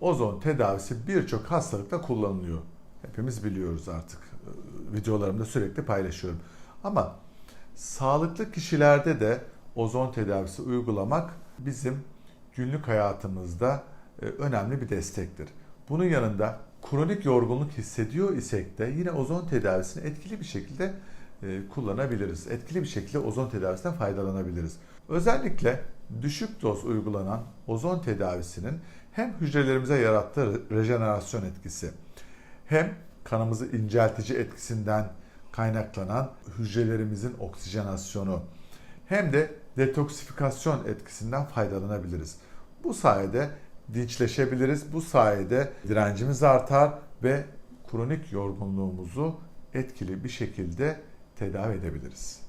Ozon tedavisi birçok hastalıkta kullanılıyor. Hepimiz biliyoruz artık. Ee, Videolarımda sürekli paylaşıyorum. Ama sağlıklı kişilerde de ozon tedavisi uygulamak bizim günlük hayatımızda e, önemli bir destektir. Bunun yanında kronik yorgunluk hissediyor isek de yine ozon tedavisini etkili bir şekilde kullanabiliriz. Etkili bir şekilde ozon tedavisinden faydalanabiliriz. Özellikle düşük doz uygulanan ozon tedavisinin hem hücrelerimize yarattığı rejenerasyon etkisi hem kanımızı inceltici etkisinden kaynaklanan hücrelerimizin oksijenasyonu hem de detoksifikasyon etkisinden faydalanabiliriz. Bu sayede dinçleşebiliriz. Bu sayede direncimiz artar ve kronik yorgunluğumuzu etkili bir şekilde tedavi edebiliriz.